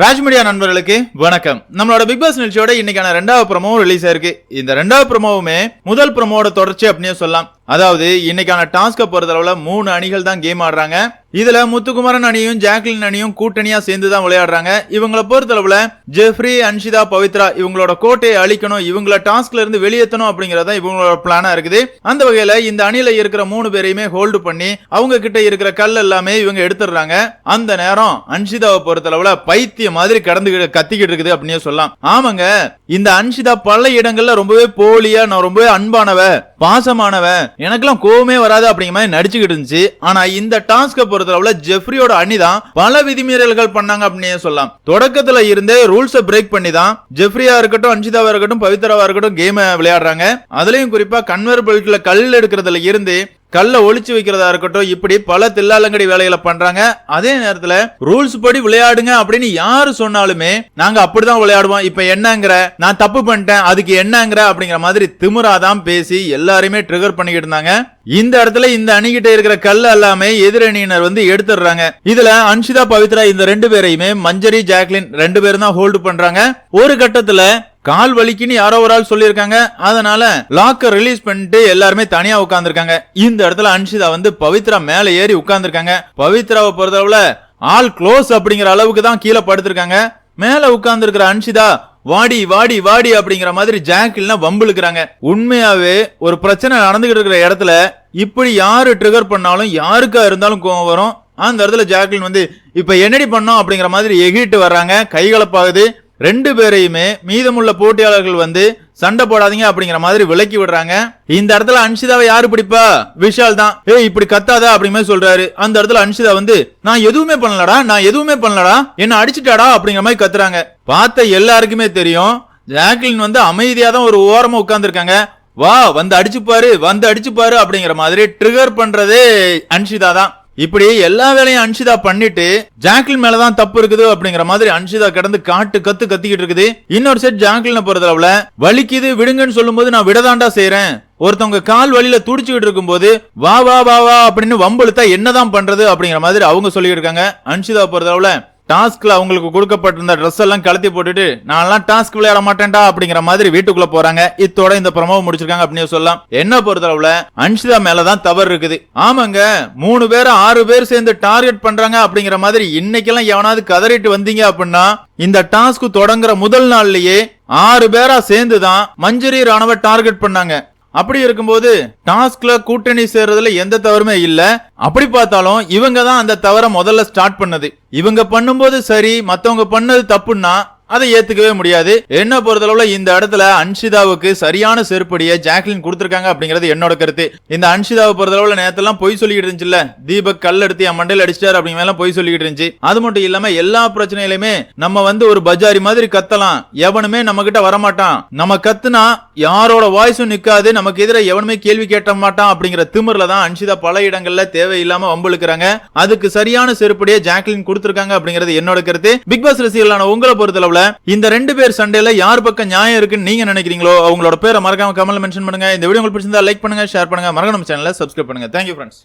ராஜ்மீடியா நண்பர்களுக்கு வணக்கம். நம்மளோட பிக் பாஸ் நிகழ்ச்சியோட இன்னைக்கான ரெண்டாவது ப்ரமோவும் ரிலீஸ் ஆயிருக்கு. இந்த ரெண்டாவது ப்ரமோவுமே முதல் ப்ரமோட தொடர்ச்சி அப்படின்னே சொல்லலாம். அதாவது இன்னைக்கான டாஸ்க பொறுத்தளவுல மூணு அணிகள் தான் கேம் ஆடுறாங்க. இதுல முத்துக்குமரன் அணியும் ஜாக்லின் அணியும் கூட்டணியா சேர்ந்து தான் விளையாடுறாங்க. இவங்களை பொறுத்தளவுல ஜெஃப்ரி அன்ஷிதா பவித்ரா இவங்களோட கோட்டையை அழிக்கணும் இவங்கள டாஸ்க்ல இருந்து வெளியேற்றணும் அப்படிங்கறத இவங்களோட பிளானா இருக்குது. அந்த வகையில இந்த அணியில இருக்கிற மூணு பேரையுமே ஹோல்டு பண்ணி அவங்க கிட்ட இருக்கிற கல் எல்லாமே இவங்க எடுத்துடுறாங்க. அந்த நேரம் அன்ஷிதாவை பொறுத்தளவுல பைத்தியம் மாதிரி கடந்து கத்திக்கிட்டு இருக்குது அப்படின்னே சொல்லலாம். ஆமாங்க இந்த அன்ஷிதா பல இடங்கள்ல ரொம்பவே போலியா நான் ரொம்பவே அன்பானவ. பாசமானவ எனக்கெல்லாம் கோவமே வராது அப்படிங்கிற மாதிரி நடிச்சுக்கிட்டு இருந்துச்சு. ஆனா இந்த டாஸ்க பொறுத்தளவுல ஜெஃப்ரியோட அணி தான் பல விதிமீறல்கள் பண்ணாங்க அப்படின்னே சொல்லலாம். தொடக்கத்துல இருந்தே ரூல்ஸை பிரேக் பண்ணி தான் ஜெஃப்ரியா இருக்கட்டும் அன்ஷிதாவா இருக்கட்டும் பவித்ராவா இருக்கட்டும் கேம் விளையாடுறாங்க. அதுலயும் குறிப்பா கன்வர் பெல்ட்ல கல் எடுக்கிறதுல இருந்து கல்லை ஒழிச்சு வைக்கிறதா இருக்கட்டும் இப்படி பல தில்லாலங்கடி வேலைகளை பண்றாங்க. அதே நேரத்துல ரூல்ஸ் படி விளையாடுங்க அப்படின்னு யாரு சொன்னாலுமே நாங்க அப்படிதான் விளையாடுவோம். இப்ப என்னங்கிற நான் தப்பு பண்ணிட்டேன் அதுக்கு என்னங்கிற அப்படிங்கிற மாதிரி திமுறாதான் பேசி எல்லாருமே ட்ரிகர் பண்ணிக்கிட்டு இருந்தாங்க. இந்த இடத்துல இந்த அணிகிட்ட இருக்கிற கல் எல்லாமே எதிரணியினர் வந்து எடுத்துடுறாங்க. இதுல அன்ஷிதா பவித்ரா இந்த ரெண்டு பேரையுமே மஞ்சரி ஜாக்லின் ரெண்டு பேரும் தான் ஹோல்டு பண்றாங்க. ஒரு கட்டத்துல கால் வலிக்குன்னு யாரோ ஒரு ஆள் சொல்லியிருக்காங்க. அதனால லாக்கர் ரிலீஸ் பண்ணிட்டு எல்லாருமே தனியா உட்காந்துருக்காங்க இந்த இடத்துல அன்ஷிதா வந்து பவித்ரா மேல ஏறி உட்காந்துருக்காங்க பவித்ராவை பொறுத்தளவுல ஆல் க்ளோஸ் அப்படிங்கிற அளவுக்கு தான் கீழே படுத்திருக்காங்க. மேல உட்கார்ந்துருக்கிற அன்ஷிதா வாடி வாடி வாடி அப்படிங்கிற மாதிரி ஜாக்கில்னா வம்பிழுக்கிறாங்க உண்மையாவே ஒரு பிரச்சனை நடந்துகிட்டு இருக்கிற இடத்துல இப்படி யாரு ட்ரிகர் பண்ணாலும் யாருக்கா இருந்தாலும் கோவம் வரும். அந்த இடத்துல ஜாக்லின் வந்து இப்ப என்னடி பண்ணோம்? அப்படிங்கிற மாதிரி எகிட்டு வர்றாங்க. கைகலப்பாகுது ரெண்டு பேரையுமே மீதமுள்ள போட்டியாளர்கள் வந்து சண்டை போடாதீங்க அப்படிங்கிற மாதிரி விலக்கி விடுறாங்க. இந்த இடத்துல அன்ஷிதாவை யாரு பிடிப்பா? விஷால் தான். ஏய் இப்படி கத்தாத அப்படிங்கிற மாதிரி சொல்றாரு. அந்த இடத்துல அன்ஷிதா வந்து நான் எதுவுமே பண்ணலடா நான் எதுவுமே பண்ணலடா என்ன அடிச்சுட்டாடா அப்படிங்கிற மாதிரி கத்துறாங்க. பார்த்த எல்லாருக்குமே தெரியும் ஜாக்லின் வந்து அமைதியா தான் ஒரு ஓரமா உட்கார்ந்துருக்காங்க. வா வந்து அடிச்சுப்பாரு வந்து அடிச்சுப்பாரு அப்படிங்கிற மாதிரி ட்ரிகர் பண்றதே அன்ஷிதா தான். இப்படி எல்லா வேலையும் அன்ஷிதா பண்ணிட்டு ஜாக்லின் மேலதான் தப்பு இருக்குது அப்படிங்கிற மாதிரி அன்ஷிதா கிடந்து காட்டு கத்து கத்திக்கிட்டு இருக்குது. இன்னொரு செட் ஜாக்லினை பொறுத்தளவுல வலிக்குது விடுங்கன்னு சொல்லும்போது நான் விடதாண்டா செய்யறேன் ஒருத்தவங்க கால் வழியில துடிச்சுக்கிட்டு இருக்கும்போது வா வா வா வா அப்படின்னு வம்பழுத்தா என்னதான் பண்றது அப்படிங்கிற மாதிரி அவங்க சொல்லிட்டு இருக்காங்க. அன்ஷிதா பொறுத்தளவுல டாஸ்க்ல அவங்களுக்கு கொடுக்கப்பட்டிருந்த ட்ரெஸ் எல்லாம் கலத்தி போட்டுட்டு நான்லாம் டாஸ்க் விளையாட மாட்டேன்டா அப்படிங்கிற மாதிரி வீட்டுக்குள்ள போறாங்க. இத்தோட இந்த பிரமாவை முடிச்சிருக்காங்க அப்படின்னு சொல்லலாம். என்ன பொறுத்தளவுல அன்ஷிதா மேலதான் தவறு இருக்குது. ஆமாங்க மூணு பேர் ஆறு பேர் சேர்ந்து டார்கெட் பண்றாங்க அப்படிங்கிற மாதிரி இன்னைக்கெல்லாம் எவனாவது கதறிட்டு வந்தீங்க அப்படின்னா இந்த டாஸ்க் தொடங்குற முதல் நாள்லயே ஆறு பேரா சேர்ந்து தான் மஞ்சரி ராணுவ டார்கெட் பண்ணாங்க. அப்படி இருக்கும்போது டாஸ்க்ல கூட்டணி சேர்றதுல எந்த தவறுமே இல்ல. அப்படி பார்த்தாலும் இவங்க தான் அந்த தவற முதல்ல ஸ்டார்ட் பண்ணது. இவங்க பண்ணும்போது சரி மத்தவங்க பண்ணது தப்புன்னா அதை ஏத்துக்கவே முடியாது. என்ன பொறுத்தளவுல இந்த இடத்துல அன்ஷிதாவுக்கு சரியான செருப்படியை ஜாக்லின் கொடுத்துருக்காங்க அப்படிங்கிறது என்னோட கருத்து. இந்த அன்ஷிதாவை பொறுத்தளவுல நேரத்தெல்லாம் பொய் சொல்லிக்கிட்டு இருந்துச்சுல்ல? தீபக் கல் எடுத்து என் மண்டையில் அடிச்சிட்டாரு அப்படிங்கிற எல்லாம் பொய் சொல்லிக்கிட்டு இருந்துச்சு. அது மட்டும் இல்லாம எல்லா பிரச்சனையிலுமே நம்ம வந்து ஒரு பஜாரி மாதிரி கத்தலாம். எவனுமே நம்ம கிட்ட வரமாட்டான். நம்ம கத்துனா யாரோட வாய்ஸும் நிக்காது. நமக்கு எதிராக எவனுமே கேள்வி கேட்ட மாட்டான் அப்படிங்கிற திமிரில் தான் அன்ஷிதா பல இடங்கள்ல தேவையில்லாம வம்புழுக்கிறாங்க. அதுக்கு சரியான செருப்படியை ஜாக்லின் கொடுத்துருக்காங்க அப்படிங்கிறது என்னோட கருத்து. பிக் பாஸ் ரசிகர்களான உங்களை பொறுத்தளவுல இந்த ரெண்டு பேர் சண்டையில யார் பக்கம் நியாயம் இருக்குன்னு நீங்க நினைக்கிறீங்களோ அவங்களோட பேரை மறக்காம கமெண்ட்ல மென்ஷன் பண்ணுங்க. இந்த வீடியோ உங்களுக்கு பிடிச்சிருந்தா லைக் பண்ணுங்க ஷேர் பண்ணுங்க. மறக்காம சேனலை சப்ஸ்கிரைப் பண்ணுங்க. Thank you friends